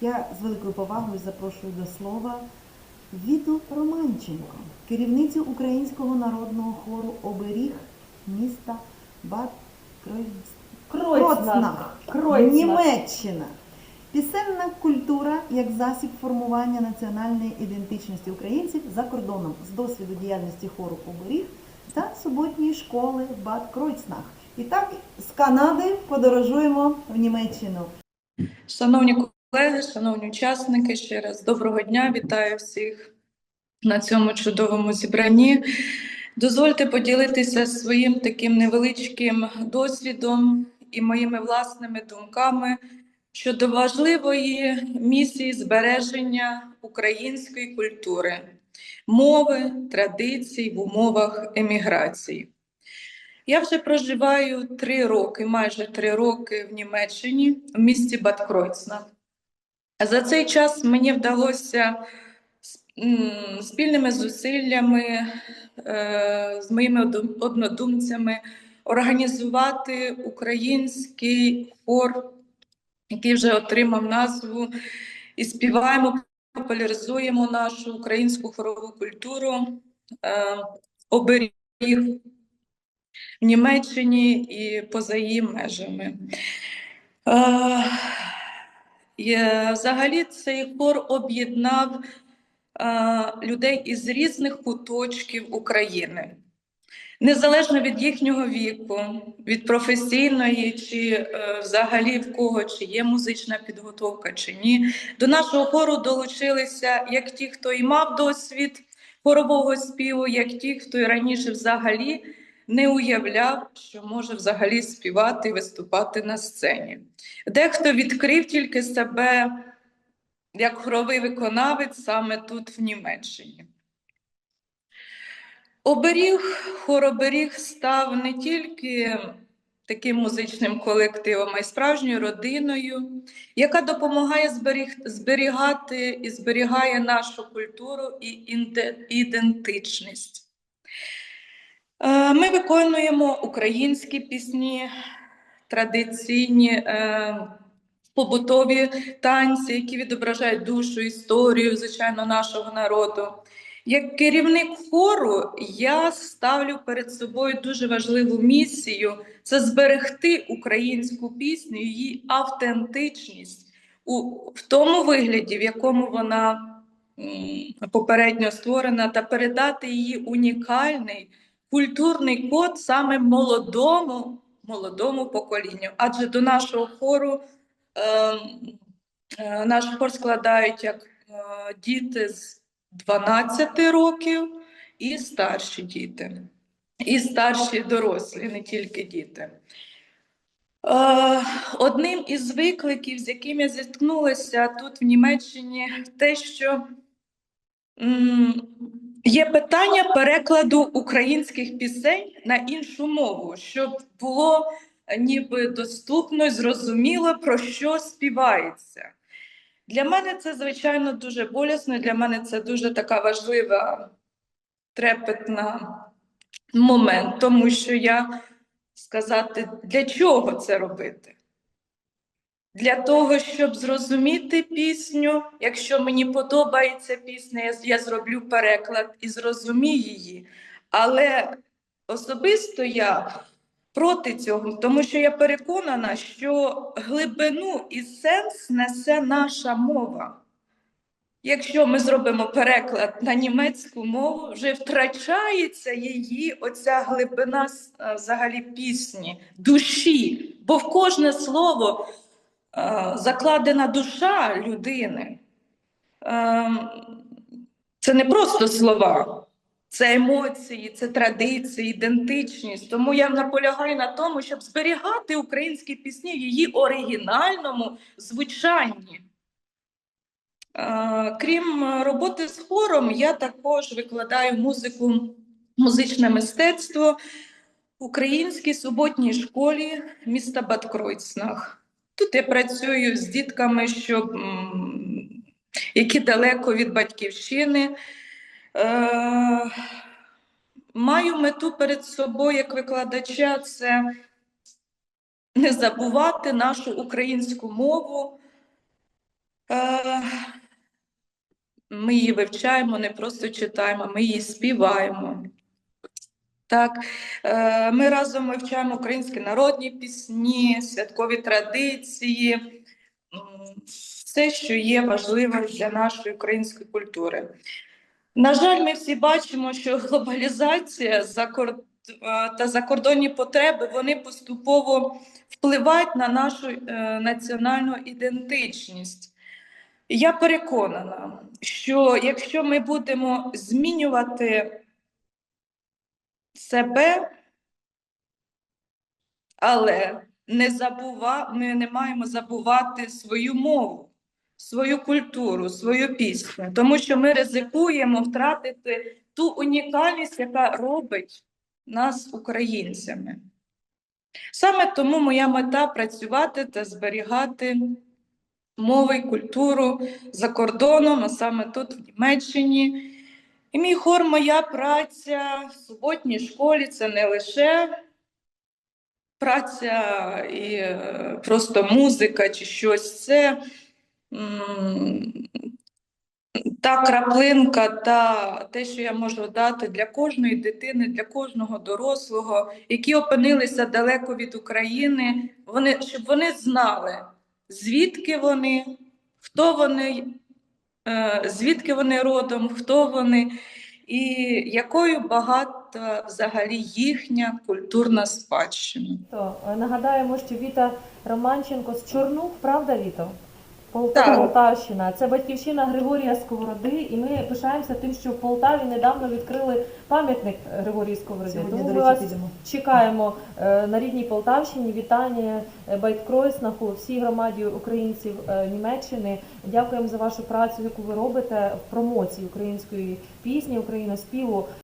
Я з великою повагою запрошую до слова Віту Романченко, керівницю українського народного хору Оберіг міста Бад Кройцнах. Німеччина. Пісенна культура як засіб формування національної ідентичності українців за кордоном з досвіду діяльності хору Оберіг та суботньої школи Бад Кройцнах. І так з Канади подорожуємо в Німеччину. Шановні колеги, шановні учасники, ще раз доброго дня, вітаю всіх на цьому чудовому зібранні. Дозвольте поділитися своїм таким невеличким досвідом і моїми власними думками щодо важливої місії збереження української культури, мови, традицій в умовах еміграції. Я вже проживаю три роки, майже три роки в Німеччині, в місті Бад Кройцнах. За цей час мені вдалося спільними зусиллями е, з моїми однодумцями організувати український хор, який вже отримав назву, і співаємо, популяризуємо нашу українську хорову культуру, е, оберіг в Німеччині і поза її межами. І, е, Взагалі цей хор об'єднав е, людей із різних куточків України. Незалежно від їхнього віку, від професійної, чи е, взагалі в кого чи є музична підготовка, чи ні. До нашого хору долучилися як ті, хто і мав досвід хорового співу, як ті, хто і раніше взагалі не уявляв, що може взагалі співати і виступати на сцені. Дехто відкрив тільки себе як хоровий виконавець саме тут, в Німеччині. Оберіг, хор оберіг став не тільки таким музичним колективом, а й справжньою родиною, яка допомагає зберіг, зберігати і зберігає нашу культуру і ідентичність. Е, Ми виконуємо українські пісні, традиційні е, побутові танці, які відображають душу, історію, звичайно, нашого народу. Як керівник хору я ставлю перед собою дуже важливу місію це зберегти українську пісню, її автентичність у в тому вигляді, в якому вона м, попередньо створена, та передати її унікальний культурний код саме молодому, молодому поколінню. Адже до нашого хору е, е, наш хор складають як е, діти з 12 років і старші діти, і старші дорослі, не тільки діти. Е, Одним із викликів, з яким я зіткнулася тут в Німеччині, те, що є питання перекладу українських пісень на іншу мову, щоб було е, ніби доступно і зрозуміло, про що співається. Для мене це, звичайно, дуже болісно, для мене це дуже така важлива, трепетна момент, тому що я сказати, для чого це робити? Для того, щоб зрозуміти пісню, якщо мені подобається пісня, я, зроблю переклад і зрозумію її. Але особисто я проти цього, тому що я переконана, що глибину і сенс несе наша мова. Якщо ми зробимо переклад на німецьку мову, вже втрачається її оця глибина е, взагалі пісні, душі, бо в кожне слово закладена душа людини. Ем, Це не просто слова, це емоції, це традиції, ідентичність. Тому я наполягаю на тому, щоб зберігати українські пісні в її оригінальному звучанні. Е, Крім е, роботи з хором, я також викладаю музику, музичне мистецтво в українській суботній школі міста Бад Кройцнах. Тут я працюю з дітками, щоб, які далеко від батьківщини. Е, Маю мету перед собою як викладача це не забувати нашу українську мову, Е, Ми її вивчаємо, не просто читаємо, ми її співаємо. Так, е, ми разом вивчаємо українські народні пісні, святкові традиції, все, що є важливим для нашої української культури. На жаль, ми всі бачимо, що глобалізація е, та закордонні потреби вони поступово впливають на нашу е, національну ідентичність. Я переконана, що якщо ми будемо змінювати себе, але не забува... ми не маємо забувати свою мову, свою культуру, свою пісню, тому що ми ризикуємо втратити ту унікальність, яка робить нас українцями. Саме тому моя мета працювати та зберігати мови і культуру за кордоном, а саме тут, в Німеччині. І мій хор, моя праця в суботній школі це не лише праця і е, просто музика чи щось. Це та краплинка, та те, що я можу дати для кожної дитини, для кожного дорослого, які опинилися далеко від України, вони, щоб вони знали, звідки вони, хто вони, звідки вони родом, хто вони, і якою багата взагалі їхня культурна спадщина. То е, нагадаємо, що Віта Романченко з Чорнух, правда, Віто? Полтава, Полтавщина. Це батьківщина Григорія Сковороди, і ми пишаємося тим, що в Полтаві недавно відкрили пам'ятник Григорії Сковороди. Сьогодні, Тому до ми речі, вас підемо. чекаємо е, на рідній Полтавщині. Вітання е, Байткройснаху, всій громаді українців е, Німеччини. Дякуємо за вашу працю, яку ви робите в промоції української пісні, україноспіву.